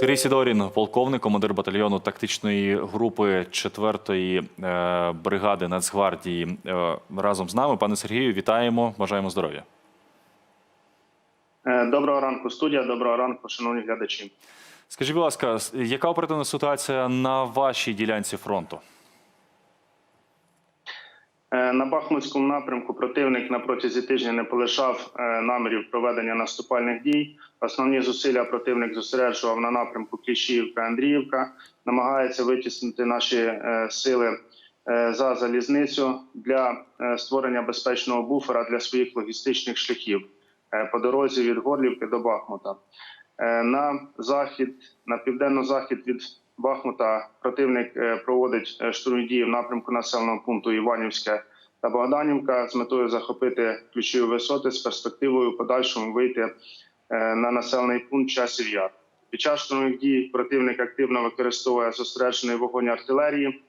Сергій Сідорін, полковник, командир батальйону тактичної групи 4-ї е, бригади Нацгвардії, е, разом з нами. Пане Сергію, вітаємо, бажаємо здоров'я. Е, Доброго ранку, студія. Доброго ранку, шановні глядачі. Скажіть, будь ласка, яка оперативна ситуація на вашій ділянці фронту? Е, На Бахмутському напрямку противник на протязі тижня не полишав е, намірів проведення наступальних дій. Основні зусилля противник зосереджував на напрямку Кліщіївка, Андріївка, намагається витіснити наші е, сили за залізницю для створення безпечного буфера для своїх логістичних шляхів по дорозі від Горлівки до Бахмута. На захід, на південно-захід від Бахмута противник е, проводить е, штурмові дії в напрямку населеного пункту Іванівське та Богданівка з метою захопити ключові висоти з перспективою подальшому вийти е, на населений пункт Часів Яр. Під час штурмових дій противник активно використовує зосереджений вогонь артилерії,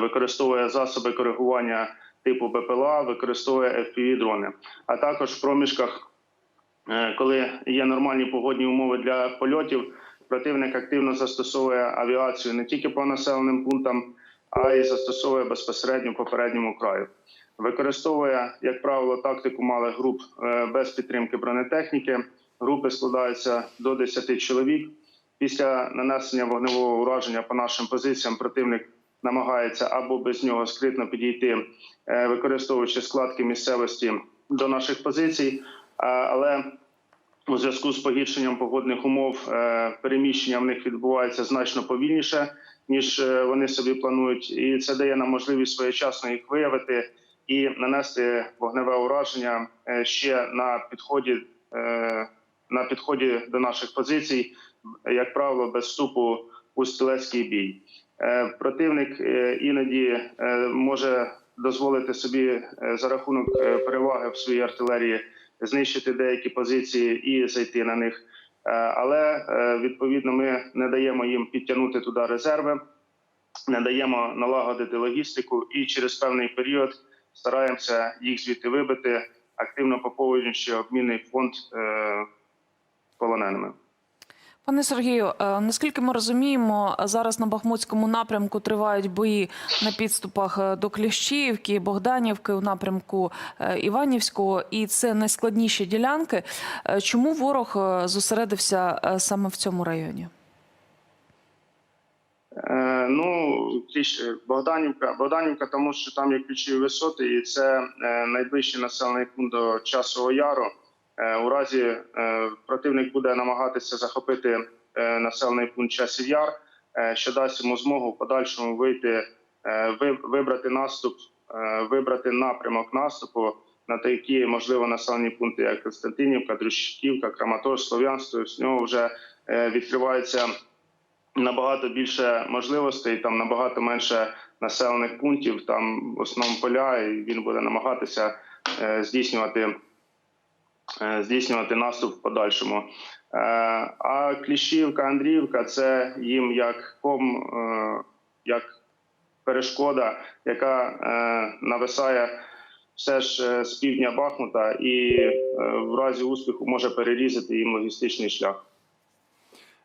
використовує засоби коригування типу БПЛА, використовує FPV-дрони, а також в проміжках коли є нормальні погодні умови для польотів, противник активно застосовує авіацію не тільки по населеним пунктам, а й застосовує безпосередньо по передньому краю. Використовує, як правило, тактику малих груп е, без підтримки бронетехніки. Групи складаються до 10 чоловік. Після нанесення вогневого ураження по нашим позиціям противник намагається або без нього скритно підійти, е, використовуючи складки місцевості до наших позицій. Але у зв'язку з погіршенням погодних умов е, переміщення в них відбувається значно повільніше, ніж е, вони собі планують, і це дає нам можливість своєчасно їх виявити і нанести вогневе ураження е, ще на підході на підході до наших позицій, як правило, без вступу у стрілецький бій. Противник іноді може дозволити собі за рахунок переваги в своїй артилерії знищити деякі позиції і зайти на них. Е, Але е, відповідно ми не даємо їм підтягнути туди резерви, не даємо налагодити логістику і через певний період стараємося їх звідти вибити, активно поповнюючи обмінний фонд е, полоненими. Пане Сергію, е, наскільки ми розуміємо, зараз на Бахмутському напрямку тривають бої на підступах е, до Кліщіївки, Богданівки у напрямку е, Іванівського, і це найскладніші ділянки. Чому ворог зосередився саме в цьому районі? Е, Ну, Богданівка, Богданівка, тому що там є ключові висоти, і це найближчий населений пункт до Часового Яру. Е, У разі е, противник буде намагатися захопити е, населений пункт Часів Яр, що дасть йому змогу в подальшому вийти, вибрати наступ, вибрати напрямок наступу на такі можливо населені пункти, як Константинівка, Друщиківка, Краматорськ, Слов'янськ. Тобто В нього вже відкривається набагато більше можливостей, там набагато менше населених пунктів, там в основному поля, і він буде намагатися здійснювати, здійснювати наступ в подальшому. Е, а Кліщівка, Андріївка це їм як ком, е, як перешкода, яка е, нависає все ж е, з півдня Бахмута, і е, в разі успіху може перерізати їм логістичний шлях.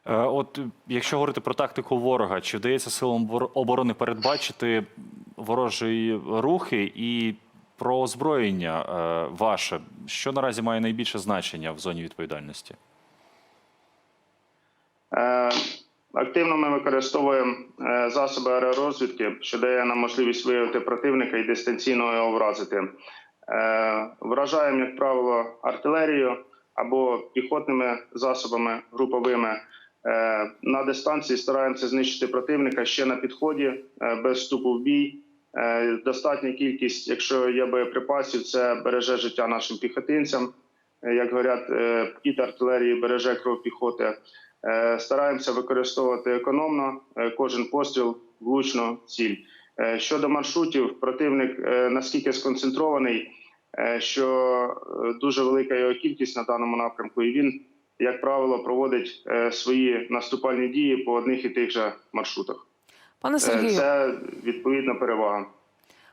Е, От е, якщо говорити про тактику ворога, чи вдається силам оборони передбачити ворожі рухи і про озброєння е, ваше, що наразі має найбільше значення в зоні відповідальності? Е, Активно ми використовуємо е, засоби аеророзвідки, що дає нам можливість виявити противника і дистанційно його вразити. Вражаємо, як правило, артилерією або піхотними засобами груповими. На дистанції стараємося знищити противника ще на підході без вступу в бій. Е, Достатня кількість, якщо є боєприпасів, це береже життя нашим піхотинцям. Е, Як говорять, е, кіт артилерії береже кров піхоти. Е, Стараємося використовувати економно е, кожен постріл влучно ціль. Е, Щодо маршрутів, противник е, наскільки сконцентрований, е, що е, дуже велика його кількість на даному напрямку, і він, як правило, проводить е, свої наступальні дії по одних і тих же маршрутах. Пане Е, Сергію, Це відповідна перевага.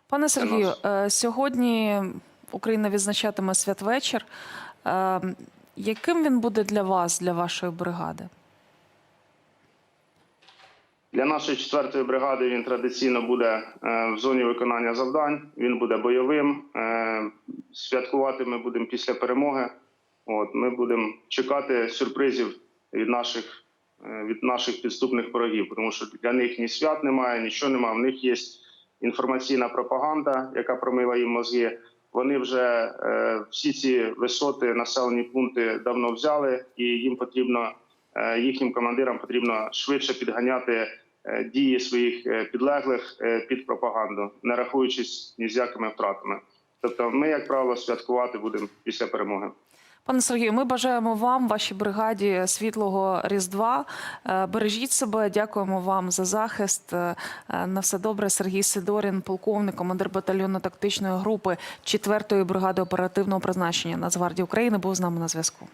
пане Сергію, е, сьогодні Україна відзначатиме святвечір. Е, Яким він буде для вас, для вашої бригади? Для нашої четвертої бригади він традиційно буде в зоні виконання завдань. Він буде бойовим. Святкувати ми будемо після перемоги. От ми будемо чекати сюрпризів від наших від наших підступних ворогів, тому що для них ні свят немає, нічого немає. В них є інформаційна пропаганда, яка промила їм мозги. Вони вже е, всі ці висоти, населені пункти давно взяли, і їм потрібно е, їхнім командирам потрібно швидше підганяти е, дії своїх е, підлеглих е, під пропаганду, не рахуючись ні з якими втратами. Тобто, ми, як правило, святкувати будемо після перемоги. Пане Сергію, ми бажаємо вам, вашій бригаді світлого Різдва. Е, Бережіть себе, дякуємо вам за захист. Е, На все добре. Сергій Сидорін, полковник, командир батальйону тактичної групи 4-ї бригади оперативного призначення Нацгвардії України, був з нами на зв'язку.